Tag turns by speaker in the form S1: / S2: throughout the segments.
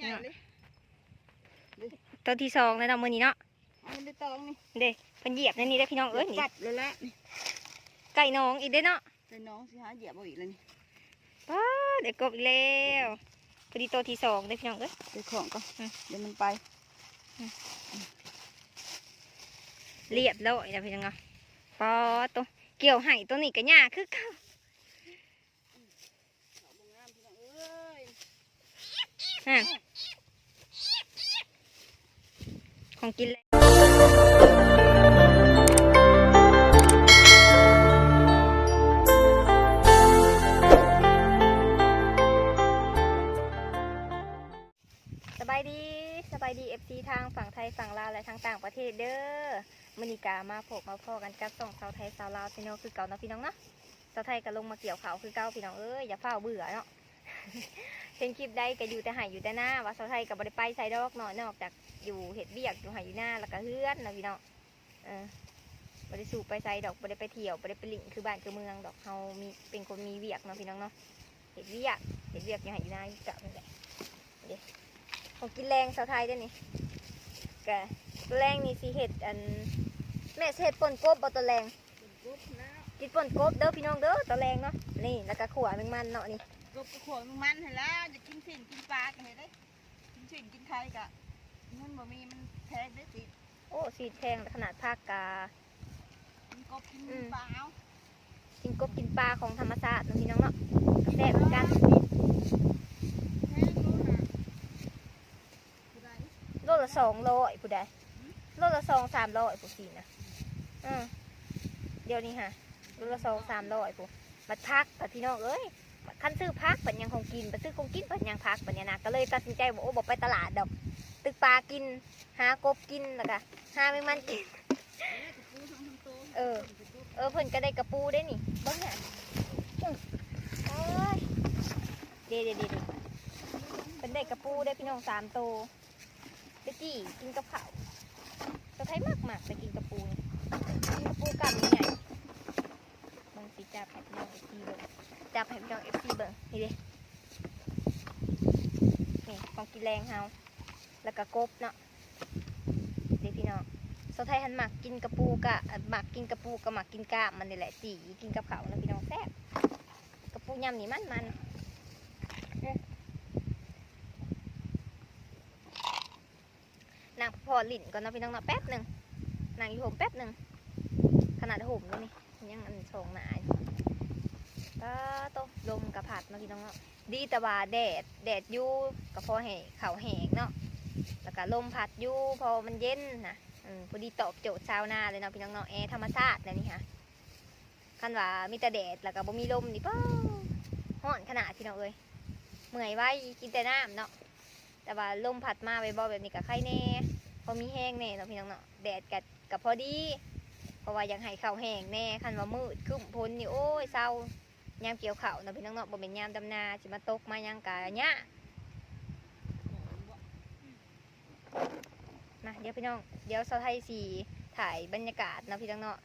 S1: ใหญ่เลย
S2: ตัวที่สองแล้วเนาะมื้อนี้เนาะ
S1: เอามันได้ตองนี่
S2: เด้เพิ่นเหยียบในนี้ได้อพี่น้องเอ้ยนี่
S1: กลับเลยละนี่
S2: ไก่น้องอีกเด้อเนาะ
S1: แต่น้องสิหาเหยียบเอาอีกแล้วนี่
S2: ป้าเด็กกบอีกแล้วพอดีตัวที่สองเด้อพี่น้องเอ้ย
S1: เดี๋ยวของก็
S2: อืม
S1: เดี๋ยวมันไป
S2: เรียบร้อยแล้วพี่น้องเนาะปอตัวเกี่ยวไห้ตัวนี้ก็ยากคือเก่า
S1: เขาบ่งามพี่น้องเอ้ย
S2: ฮะ ของกินแล้วสบายดีสบายดีเอฟซีทางฝั่งไทยฝั่งลาวและทางต่างประเทศเด้อมอนิกามาพบมาพอกันกับสองสาวไทยสาวลาวพี่น้องคือเก่านะพี่น้องเนาะสาวไทยก็ลงมาเกี่ยวเขาคือเก่าพี่น้องเอ้ยอย่าเฝ้าเบื่อเนาะ เห็นคลิปได้ก็อยู่แต่หายอยู่แต่หน้าว่าสาวไทยก็บ่ได้ไปใส่ดอกเนาะนอกจากอยู่เห็ดเบียกอยู่หายอยู่หน้าแล้วก็เฮือนนะพี่น้องเออบ่ได้สู่ไปใส่ดอกบ่ไดไปเที่ยวบ่ไดไปหลิงคือบ้านคือเมืองดอกเฮามีเป็นคนมีเวียกเนาะพี่น้องเนาะเห็ดเวียกเห็ดเวียกอยู่หายอยู่หน้าอยู่กับนั่แหละเด้ของกินแรงสาวไทยด้อนี่กะแรงนี่สิเห็ดอันแม่เห็ดปนกบบ่ตัวแรง
S1: กิน
S2: ปนกบเด้อพี่น้องเด้อตัวแรงเนาะนี่แล้วก็ขวแมงมันเนาะนี่
S1: กบกระขวดมันเห็นแล้วจะกินสิ่งกินปลากันเลยได้กินสิ่งกินไข่กะมันบ่มีมันแพงได้สิ
S2: โอ้สีแทงขนาดภาคกา
S1: กินกบกิน
S2: อืม
S1: ปลาเอา
S2: กินกบกินปลาของธรรมชาติเนาะพี่น้องเนาะก็แซ่บเหมือนกัน
S1: แพงรู้นะผู้ใด
S2: โลละสองร้อยผู้ใดโลละสองสามร้อยผู้สี่นะอืมเดี๋ยวนี้ฮะโลละสองสามร้อยผู้บัดพักบัดพี่น้องเอ้ยบัด คันซื้อพักบัดยังคงกินบัดซื้อคงกินบัดยังพักบัดเนี่ยนะก็เลยตัดสินใจบอกโอ้บอกไปตลาดดอก ตึกปลากิน หากบกินแล้วก็หาแมงมันกิน เออ เออเพิ่นก็ได้กระปูได้นี่บ้างน่ะอื้อโอ้ยเดี๋ยวเดี๋ยวเดี๋ยวเพิ่นได้กระปูได้พี่น้องสามโตวไปจี้กินกับข้าวจะใช้มากมากไปกินกระปูกินกระปูกันนี่ไงบางสีจับให้พี่น้องเอฟซีเบิ่ง จับให้พี่น้องเอฟซีเบิ่งนี่เด้นี่ของกินแรงเฮาแล้วก็กบเนาะเดี๋ยพี่น้องสาวไทยหันหมักกินกระปูกะหมักกินกระปูกับหมักกินกาบมันนี่แหละจีกินกับเขาวนะพี่น้องแซ่บกระปูยำนี่มันมันนางพอหลิ่นก่อนนะพี่น้องนะแป๊บหนึ่งนางอยู่ห่มแป๊บหนึ่งขนาดห่มด้วยนี่ยังอันสองหนาอยู่ ก็โตะลมกระผัดเนาะพี่น้องเนาะดีแต่ว่าแดดแดดยู่กับพอแห่เข่าแหงเนาะแล้วก็ลมพัดยู่พอมันเย็นนะพอดีตอบโจทย์ชาวนาเลยเนาะพี่น้องเนาะแอร์ธรรมชาติเลยนี่ค่ะคันว่ามีแต่แดดแล้วก็บ่มีลมนี่ป้าฮ้อนขนาดพี่น้องเอ้ยเมื่อยไว้กินแต่น้ำเนาะแต่ว่าลมพัดมาไปบ่แบบนี้กับไข่แน่พอมีแห้งแน่เนาะพี่น้องเนาะแดดกับกับพอดี เพราะว่ายังให้ข้าแห้งแน่คันว่ามืดคึ้มพ้นนี่โอ้ยเศร้า ยามเกี่ยวข้าวเนาะพี่น้องเนาะบ่เป็นยามดำนาสิมาตกมายังกะยะมาเดี๋ยวพี่น้องเดี๋ยวสาวไทยสีถ่ายบรรยากาศเนาะพี่น้องเนาะ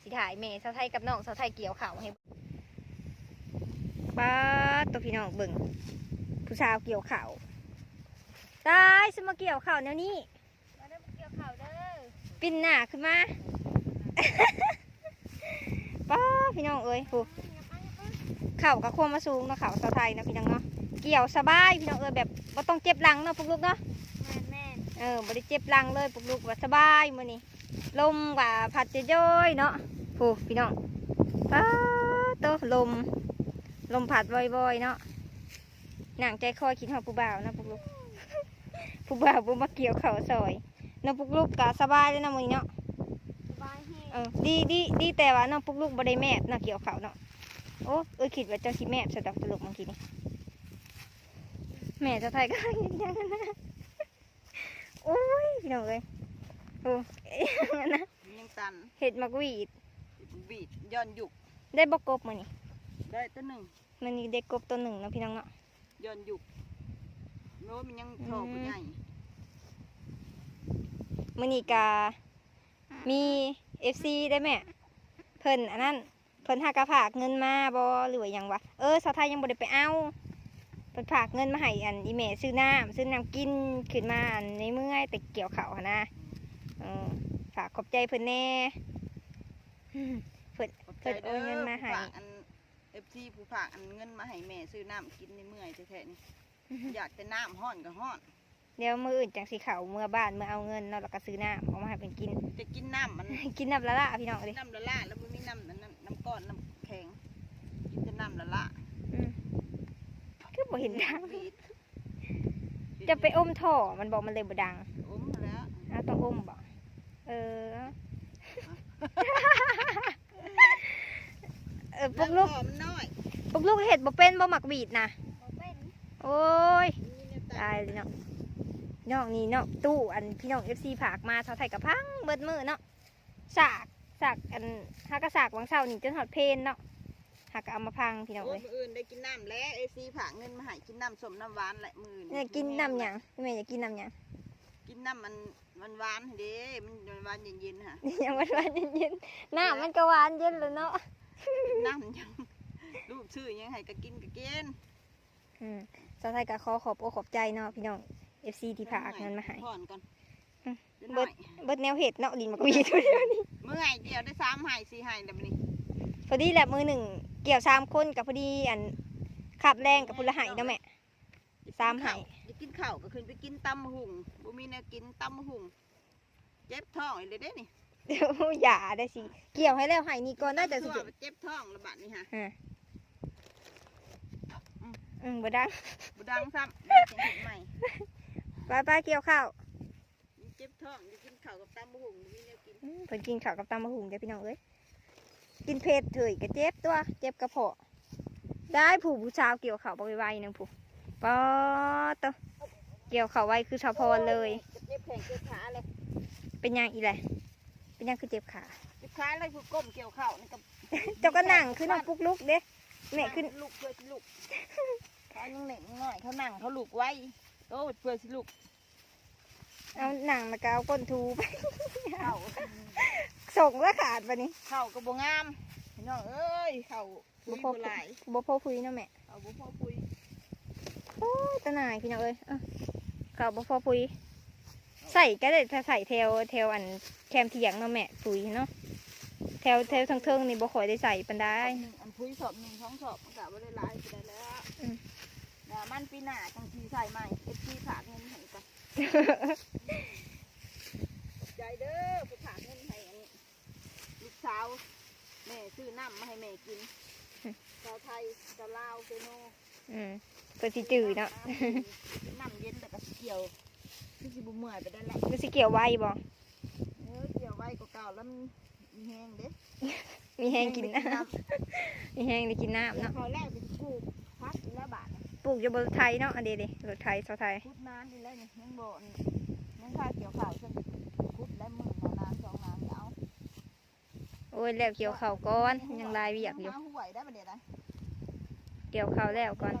S2: สีถ่ายเมย์สาวไทยกับน้องสาวไทยเกี่ยวข่าวให้ป้าดตัวพี่น้องเบิ่งผู้สาวเกี่ยวข่าวตายสมาเกี่ยวข่าวแนวนี้
S1: มาเด้อมาเกี่ยวข้าวเด้อ
S2: ปิ้นหน้าขึ้นมาป้าดพี่น้องเอ้ยผู้ เข่าวกับความมาสูงเนาะเข่าวสาวไทยเนาะพี่น้องเนาะเกี่ยวสบายพี่น้องเอ้ยแบบว่าต้องเจ็บหลังเนาะพวกลูกเนาะ
S1: แม่แม่
S2: เออบ่ได้เจ็บหลังเลยปลุกลุกว่าสบายมื้อนี้ลมว่าพัดจะย้อยๆเนาะโอ้พี่น้องป้าโตลม ลมพัดบ่อยๆเนาะหนังใจคอยคิดฮอดผู้บ่าวนะปลุกลุกผู้บ่าวบ่มาเกี่ยวข้าวซอยเนาะปลุกลุกก็สบายเลยเนาะมื้อนี้เนาะ
S1: สบายแห้ง
S2: เออดีดีดีแต่ว่าเนาะปลุกลุกบ่ได้แมบเนาะเกี่ยวข้าวเนาะ โอ้เออคิดว่าเจ้าสิแมบซะดอกตลกเมื่อกี้นี่แม่เจะไทยก็เห็นอย่างนั้นนะโอ้ยพี่น้องเอ้ยโอ้อย่างนั้นนะ
S1: มันยังตัน
S2: เห็ดมักหวีด
S1: บีดย้อนยุก
S2: ได้บกบมานี่
S1: ได้ตัวหนึ่ง
S2: มันนี่ได้กบตัวหนึ่งเนาะพี่น้องเนาะ
S1: ย้อนยุกโน้ตมันยังโทอผู้ใหญ่
S2: มันนี่กามีเอฟซีได้แม่เพิ่นอันนั้น เพิ่นหากระผากเงินมาบอหรือว่าหยังวะเออสาวไทยยังบ่ได้ไปเอาไปเพิ่นฝากเงินมาให้อันอีแม่ซื้อน้ำซื้อน้ำกินขึ้นมาอันในเมื่อยแต่เกี่ยวเขาวหั้นนะเออฝากขอบใจเพิ่นแน่เพิ่น
S1: ขอบ
S2: เพิ่นโอนเงินมาให้
S1: ผู้ฝากอันเอฟซีผู้ฝากอันเงินมาให้แม่ซื้อน้ำกินในเมื่อยแท้ๆนี่อยากแต่น้ำห้อนก็ห้อน
S2: เดี๋ยวมืออื่นจังสิเขาเมื่อบ้านเมื่อเอาเงินเนาะแล้วก็ซื้อน้ำเอามาให้เพิ่นกิน
S1: จะกินน้ำมัน
S2: กินน้ำละละพี่น้องเลย
S1: น้ำละลาแล้วมันมีน้ำ น้ำน้ำก้อนน้ำแข็งกินแต่น้ำละลา
S2: อืมคือบ่เห็นดัง
S1: บีด
S2: จะไปอมท่อมันบอกมันเลยบ่ดัง
S1: อมมาแล้ว
S2: อ้าวต้องอมบ่เออ เออปลุกลูก
S1: น้ำหอมน้อย
S2: ปลุกลูกเห็ดบ่เป็นบ่หมักบีดนะ
S1: บ่เป็น
S2: โอ้ย
S1: มีน้ำ
S2: ตายเลยเนาะน้องนี่เนาะตู้อันพี่น้อง FC ผากมาเท่าไทยกับพังเบิดมือเนาะสาก สากอันหากระสากวังเช้านี่จนหอดเพนเนาะหากก็เอามาพังพี่น้อง
S1: โอ้
S2: เลยย
S1: มื้ออื่นได้กินน้ำแล้วเอซีฝากเงินมาให้กินน้ำส้มน้ำหวานแหละมืออื่
S2: เนี่ยกินน้ำหยังพี่แม่อยากกินน้ำหยัง
S1: กินน้ำมันมันหวานเด้มันหวานเย็นๆค่ะ
S2: ยังหวานๆเย็นๆน้ำมันก็หวานเย็นแล้วเนาะ
S1: น้ำยังลูกชื่อยังให้ก็กินก็กิน
S2: อืมสาวไทยก็ขอขอบอกขอบใจเนาะพี่น้อง FC ที่ผากเงินมาให้
S1: ผ่อนก่อน
S2: อืม
S1: เดี๋ยวหน่อย
S2: เบิดแนวเห็ดเนาะดินมักวีตัวเดียวนี่
S1: เมื่อไงเดียวได้สามไห้สี่ไห้เดี๋ยวนี้
S2: พอดีแหละมือหนึ่งเกี่ยวสามคนกับพอดีอันขับแรงกับพุละไหายเนาะแม่สามไห่
S1: จะกินข้าวก็ขึ้นไปกินตำหุ่งบ่มีแนวกินตำหุ่งเจ็บท้องอีกเลยเด้นี่
S2: เดี๋ยวอย่าได้สิ เกี่ยวให้แล้วไหายนี่ก่อนน่าจะสิ
S1: ทั่
S2: เป็
S1: วนเจ็บท้องระบาดนี่ฮะ
S2: อ่าอืมบ่ดัง
S1: บุดังซ้ำได้กินเห็ดใหม่
S2: ไปไปเกี่ยวข้าว
S1: เจ็บท้องจะกินข้าวกับตำหุ่งบ่มีแนวกิน
S2: อืมเพิ่นกินข้าวกับตำมะหุงเด้อพี่น้องเอ้ยกินเผ็ดเถยก็เจ็บตัว เจ็บกระเพาะ ได้ผู้ผู้ชาวเกี่ยวข้าวบ่ไวๆนึงผู้ปอตวเกี่ยวข้าวไวคือชาวพรเลย
S1: เจ็บแขนเจ็บขาเลย
S2: เป็นหยังอีแหละเป็นหยังคือเจ็บขา
S1: เจ็บขาเลยคือก้มเกี่ยวข้าวนี่กับ
S2: เจ้าก็นั่งคือน้องปุกลุกเด้แม่ขึ้น
S1: ลูกเพื่อสิลูกเขายังเหน็กหน่อยเขานั่งเขาลูกไว้โตเพื่อสิลูก
S2: เอาหนังแล้วก็เอาก้นทูไป
S1: เข้า
S2: ส่งแล้วขาดปะนี้
S1: เข้าก็บ่งามพี่น้องเอ้ยเข้าปุย
S2: พอ
S1: บ่หลาย
S2: บ่พอคุยเนาะแม่
S1: เอาบ่พอปุย
S2: โอ้ยตาหนายพี่น้องเอ้ยเอ้าเขาบ่พอคุยใส่ก็ได้ถ้าใส่เทวเทวอันแคมเถียงเนาะแม่ปุ๋ยเนาะแถวแถวทางเทิงนี่บ่ค่อยได้ใส่ปันได้
S1: สอบหนึ่งอันพุยสอบหนึ่งท้องสอบมันกะบ่ได้หลายสิได้แล้ว
S2: อืม
S1: เดี๋ยวมันปีหน้าจังทีใส่ใหม่เอฟซีฝากเงินให้ก่อน ใจเด้อผู้ฝากเงินให้อันนี้ลูกสาวแม่ซื้อน้ำมาให้แม่กินชาวไทยชาวลาวเซโน
S2: อืมเพิ่นสิจืดเนาะ
S1: น้ำเย็นแต่ก็เกี่ยวคือสิบุเมื่อยไปได้แหละ
S2: มันสิเกี่ยวไวบ่
S1: เออเกี่ยวไว้ก็เก่าแล้วมันมีแห้งเด้
S2: มีแห้งกินน้ำมีแห้งได้กินน้ำ
S1: เนาะ
S2: เนาะ
S1: พอแรกเป็นปลูกพักอีกแล้วบาทเนี่ย
S2: ปลูกอยู่บนไทยเนาะอันเดียวดิรถไทยชาวไทย
S1: พุดนานดีแล้วเนี่ยยังโบนยังพาเกี่ยวข่าวฉันพุดแล้วมือมานานสองนานแล้ว
S2: โอ้ยแล้วเกี่ยวข้าวก่อนยังลายเวียกอยู่
S1: มาห่วยได้ประเดี๋ยวนะ
S2: เกี่ยวข้าวแล้วก่อน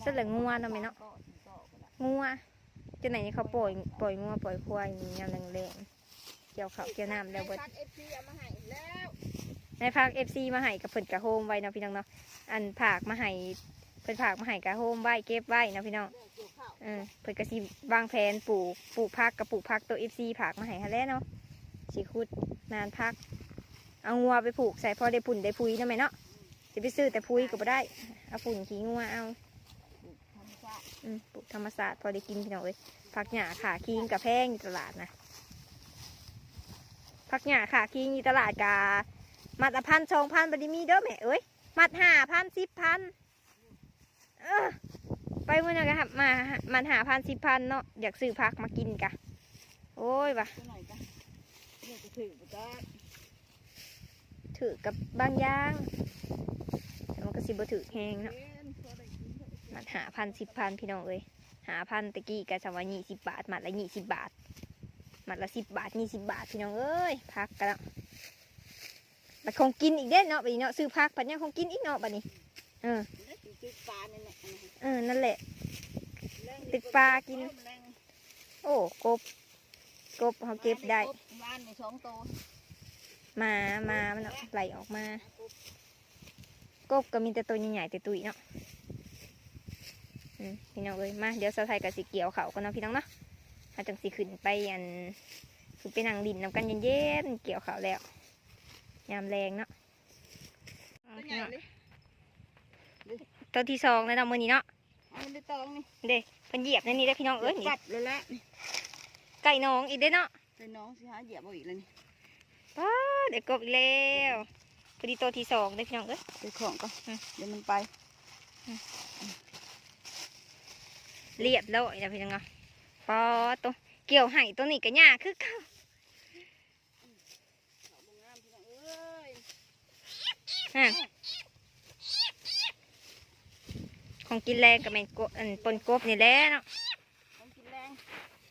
S2: เสร็จแล้วงัวเนาะแม่เนาะงัวจะไหนนี่เขาปล่อยปล่อยงัวปล่อยควายมีแนวแรงๆเกี่ยวข้าวเกี่ยวน้ำแล้วเบิด
S1: ใน
S2: ภาคเอฟซีมาให้กับเพิ่นกะโฮมไว้เนาะพี่น้องเนาะอันผากมาให้เพิ่นผากมาให้กะโฮมไว้เก็บไว้เนาะพี่น้อง
S1: เอ
S2: อเพิ่นก็สิวางแผนปลูกปลูกผักกับปลูกผักตัวเอฟซีผากมาให้หั่นแล้วเนาะสิคุดนานพัก เอางัวไปผูกใส่พอได้ปุ่นได้พุยเนาะแม่เนาะจะไปซื้อแต่พุยก็บ่ได้เอาปุ่นขี้งัวเอาปลูกธรรมศาสตร์พอได้กินพี่น้องเอ้ยผักหญ้าขาคิงกับแพงอยู่ตลาดนะผักหญ้าขาคิงอยู่ตลาดกา มัดละพันสองพันบัดนี้มีเด้อแม่เอ้ยมัดห้าพันสิบพันเออไปเมื่อนั้นก็หับมามันหาพันสิบพันเนาะอยากซื้อผักมากินกะ โอ้ยว่ะ
S1: ตัวหน่อยจ้ะเนี่ยจะถือปุ๊จ้า
S2: ถือกับบางอย่างแต่มันก็สิบ่ถือแหงเนาะ
S1: เอ็นพอได้กินเถอะ
S2: มัดหาพันสิบพันพี่น้องเอ้ยหาพันตะกี้ก็สว่ายี่สิบบาทมัดละยี่สิบบาทมัดละสิบบาทยี่สิบบาทพี่น้องเอ้ยพักกันแล้ว บัดคงกินอีกเด้เนาะบัดนี้เนาะซื้อพักปัดยังคงกินอีกเนาะบัดนี้ เออ
S1: เดี๋ยวสิซื้อปลาเนี่ยแหละ
S2: เออนั่นแหละ ติดปลากิน โอ้กบกบเขาเก็บได้
S1: บ้านในสองโต
S2: มามามันเอาไหลออกมากบก็มีแต่ตัวใหญ่ๆแต่ตุยเนาะอืมพี่น้องเอ้ยมาเดี๋ยวสาวไทยกับสีเกี่ยวเขาก็นาะพี่น้องเนาะอาจังสีขึ้นไปอันขึ้นไปนั่งดินน้ำกันเย็นๆเกี่ยวเขาแล้ว ยามแรงเนาะเอา
S1: ตัว
S2: พี่
S1: ใหญ่
S2: น้อง
S1: เลย
S2: ตัวที่สองแล้วเนาะมือนี้เนาะ
S1: เอามันได้ตองนี่
S2: เด้เพิ่นเหยียบในนี้ได้อพี่น้องเอ้ยนี่
S1: ปัดเลยแหละนี่
S2: ไก่น้องอีกได้อเนาะ
S1: ไปน้องสิหาเหยียบเอาอีกแล้วนี่
S2: ป้าเด็กกบอีกแล้วพอดีตัวที่สองได้อพี่น้องเอ้ย
S1: ไปของก็
S2: อืม
S1: เดี๋ยวมันไป
S2: เรียบแล้วนะพี่น้องเนาะปอตัวเกี่ยวไห้ตัวนี้ก็ยากคือเก่า
S1: เขาบ่งามพี่น้องเอ้ย
S2: ฮะ ของกินแรงกับแมนกบอันปนกบนี่แหละเนาะ
S1: ต้องกินแรง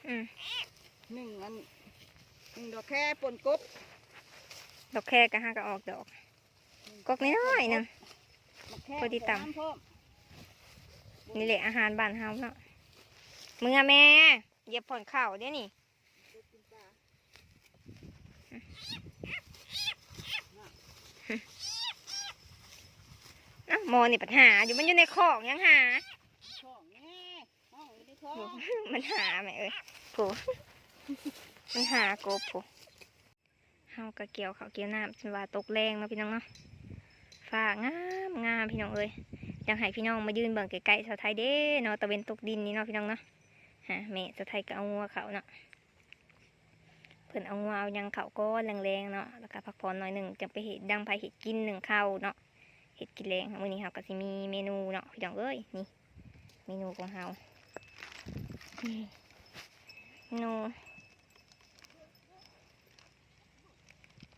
S2: อืม
S1: หนึ่งอันหนึ่งดอกแค่ปนกบ
S2: ดอกแค่ก็ห้าก็ออกดอกกกน้อยๆหนึง
S1: ดอกแค่
S2: พอดีตำ
S1: น้ำเพิ่ม
S2: นี่แหละอาหารบ้านเฮาเนาะมึงอะแม่เหยียบผ่อนเข่าเด้นี่
S1: เดี๋ยวกินปลา
S2: เอ้าหมอนี่ปัญหาอยู่มันอยู่ในคอกยังหา
S1: ท้องแน่ท้องไม่ได้ท้อง
S2: มันหาไหมเอ้ยผูมันหากบผูเฮากะเกี่ยวเขาวเกี่ยวน้ำจนว่าตกแรงเนาะพี่น้องเนาะฟ้างามงามพี่น้องเอ้ยอยากให้พี่น้องมายืนเบิ่งไกลๆสาวไทยเด้เนาะตะเวนตกดินนี่เนาะพี่น้องเนาะฮะแม่สาวไทยก็เอางัวเขาเนาะเพิ่นเอางัวเอาหยังเขาก้อนแรงๆเนาะแล้วก็พักผ่อนหน่อยหนึ่งจังไปเห็ดดังไปเห็ดกินหนึ่งข้าวเนาะ เห็ดกินแรงมื้อนี้เฮาก็สิมีเมนูเนาะพี่น้องเอ้ยนี่เมนูของเฮาเมนู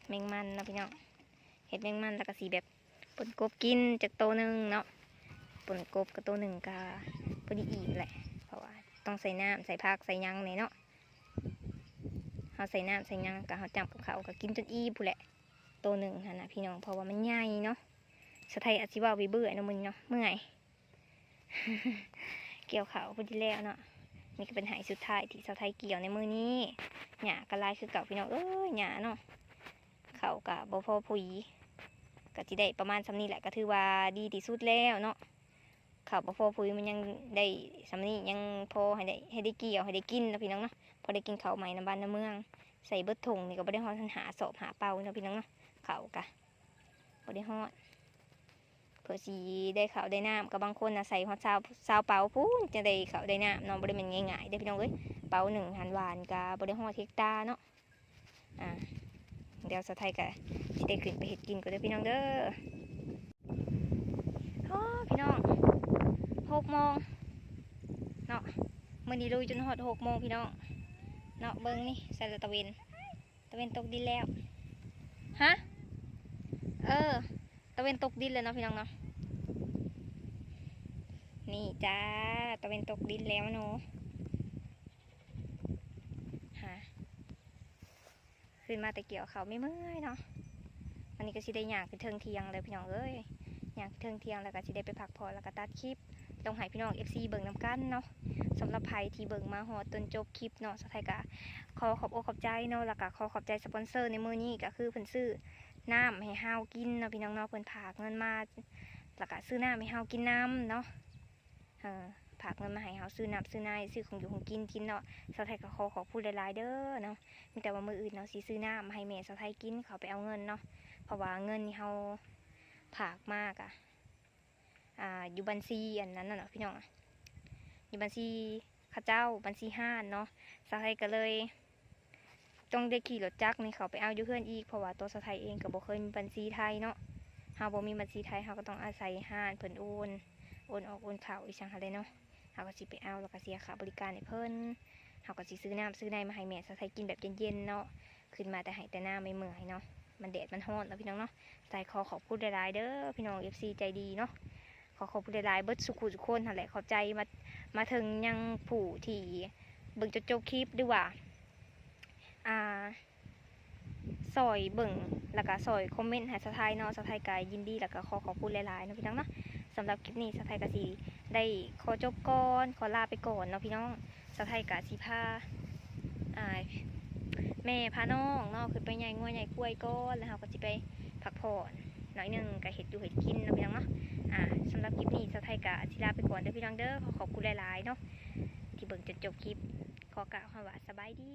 S2: แมงมันนะพี่น้องเห็ดแมงมันแล้วก็สีแบบปนกบกินจากโตหนึ่งเนาะปนกบกับโตหนึ่งกาพอดีอิ่มแหละเพราะว่าต้องใส่น้ำใส่ผักใส่ยังเนี่ยเนาะเขาใส่น้ำใส่ยังกับเขาจับกับเขาก็กินจนอิ่มพู้แหละโตหนึ่งขนนะพี่น้องเพราะว่ามันใหญ่เนาะ สไทยอาชิว่าวิเบื่อเนาะมึงเนาะเมื่อยเกี่ยวเขาพอดีแล้วเนาะนี่ก็เป็นหายสุดท้ายที่สาวไทยเกี่ยวในมือนี้หยากระลายคือเก่าพี่น้องเอ้ยหยาเนาะเขากะบ่พอผุยก็จิได้ประมาณสำนี้แหละก็ถือว่าดีที่สุดแล้วเนาะเขาบ่พอผุยมันยังได้สำนี้ยังพอให้ได้ให้ได้เกี่ยวให้ได้กินนะพี่น้องเนาะพอได้กินเขาใหม่ในบ้านในเมือง ใส่เบิดถุงนี่ก็บ่ได้ฮอดหาสอบหาเป่าเนาะพี่น้องเนาะเขากะบ่ได้ฮอด พื่อสีได้เขาวได้น้ำกับบางคนนะใส่ฮอดซาวซาวเปาพูนจะได้เขาวได้น้ำเนาะบ่ได้แมันง่ายๆได้พี่น้องเอ้ยเปาหนึ่งหันหวานกับ่ได้ฮอดเฮกตาเนาะอ่าเดี๋ยวสาวไทยกะสิได้ขึ้นไปเฮ็ดกินก็เด้พี่น้องเด้อโอ้พี่น้องหกโมงเนาะมื้อนี้ลุยจนฮอดหกโมงพี่น้องเนาะเบิ่งนี่ใส่ลตะเวนตะเวนตกดินแล้วฮะเออ ตะเวนตกดินเลยเนาะพี่น้องเนาะนี่จ้าตะเวนตกดินแล้วหนูฮะขึ้นมาแต่เกี่ยวเขาไม่เมื่อยเนาะวันนี้ก็สิได้อยากไปเทิงเทียงเลยพี่น้องเอ้ยอยากเทิงเทียงแล้วก็สิได้ไปพักผ่อนแล้วก็ตัดคลิปต้องให้พี่น้อง FC เบิ่งน้ำกันเนาะสำหรับใครที่เบิ่งมาหอจนจบคลิปเนาะสไทยกะขอขอบอกขอบใจเนาะแล้วก็ขอขอบใจสปอนเซอร์ในมือนี้ก็คือเพิ่นซื้อ น้ำให้เฮาวกินเนาะพี่น้องเนาะเพิ่นผากเงินมาแล้วก็ซื้อน้ำให้เฮากินน้ำเนาะเออฝากเงินมาให้เขาวซื้อน้ำซื้อนายซื้อของอยู่ของกินกินเนาะสาวไทยก็ขอขอพูดหลายๆเด้อเนาะมีแต่ว่ามืออื่นเนาะสิซื้อน้ำมาให้แม่สาวไทยกินเขาไปเอาเงินเนาะเพราะว่าเงินนี่เขาผากมากอะอ่าอยู่บัญชีอันนั้นน่ะเนาะพี่น้องอะอยู่บัญชีข้าเจ้าบัญชีห้านเนาะสาวไทยก็เลย ต้องได้ขี่รถจักรนี่เขาไปเอาอยู่เพื่อนอีกเพราะว่าตัวสไทยเองก็บ่เคยมีบัญชีไทยเนาะเฮาบ่มีบัญชีไทยเฮาก็ต้องอาศัยห้านเพิ่นโอนโอนออกโอนเข่าอีช่างหาเลยเนาะเขาก็สิไปเอาแล้วก็เสียค่าบริการให้เพิ่นเขาก็สิซื้อน้ำซื้อในมาให้แม่สะใส่กินแบบเย็นๆเนาะขึ้นมาแต่ให้แต่หน้ำไม่เมื่อยเนาะมันแดดมันร้อนแล้วพี่น้องเนาะใส่ขอขอบคุณหลายๆเด้อพี่น้อง FC ใจดีเนาะขอขอบคุณหลายๆเบิร์ดสุขุสุขคนนั่นแหละขอบใจมามาถึงยังผู้ที่เบิ่งจนจบคลิปด้วยว่า อ่าซอยเบิ่งแล้วก็ซอยคอมเมนต์ให้สะทายเนาะสะทายกายยินดีแล้วก็ขอขอบคุณหลายๆเนาะพี่น้องเนาะสำหรับคลิปนี้สไทยกะสีได้ขอจบก่อนขอลาไปก่อนเนาะพี่น้องสไทยกะสีพาอ่าแม่พาน้องเนาะคือไปใหญ่งัวใหญ่กล้วยก้อนแล้วเราก็สิไปพักผ่อนหน่อยหนึงก็เห็ดอยู่เห็ดกินเนาะพี่น้องเนาะอ่าสำหรับคลิปนี้สไทยกะศิลาไปก่อนเด้อพี่น้องเด้อขอขอบคุณหลายๆเนาะที่เบิ่งจนจบคลิปขอกล่าวคำว่าสบายดี